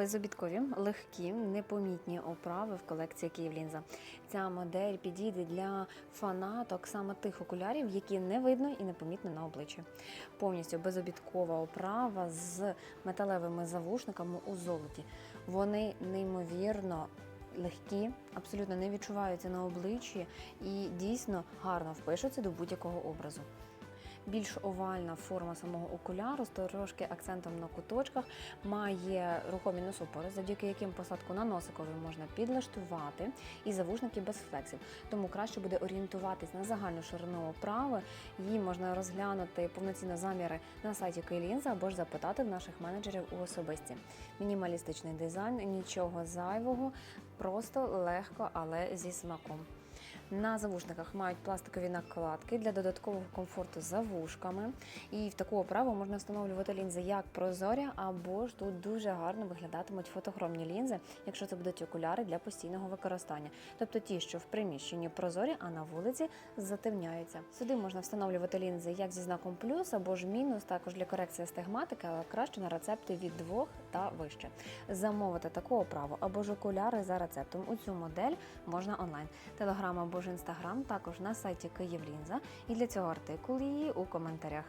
Безобідкові, легкі, непомітні оправи в колекції Київлінза. Ця модель підійде для фанаток саме тих окулярів, які не видно і непомітно на обличчі. Повністю безобідкова оправа з металевими завушниками у золоті. Вони неймовірно. Легкі, абсолютно не відчуваються на обличчі і дійсно гарно впишуться до будь-якого образу більш овальна форма самого окуляру з трошки акцентом на куточках, має рухомі носопори, завдяки яким посадку на носикові можна підлаштувати, і завушники без флексів. Тому краще буде орієнтуватись на загальну ширину оправи. Її можна розглянути повноцінно заміри на сайті Кейлінза або ж запитати в наших менеджерів у особисті. Мінімалістичний дизайн, нічого зайвого, просто легко, але зі смаком. На завушниках мають пластикові накладки для додаткового комфорту за вушками. І в таку оправу можна встановлювати лінзи як прозорі, або ж тут дуже гарно виглядатимуть фотохромні лінзи, якщо це будуть окуляри для постійного використання. Тобто ті, що в приміщенні прозорі, а на вулиці затемняються. Сюди можна встановлювати лінзи як зі знаком плюс або ж мінус, також для корекції астигматики, але краще на рецепти від двох та вище. Замовити таку оправу або ж окуляри за рецептом у цю модель можна онлайн. Телеграм або ж інстаграм також на сайті Київлінза. І для цього артикул її у коментарях.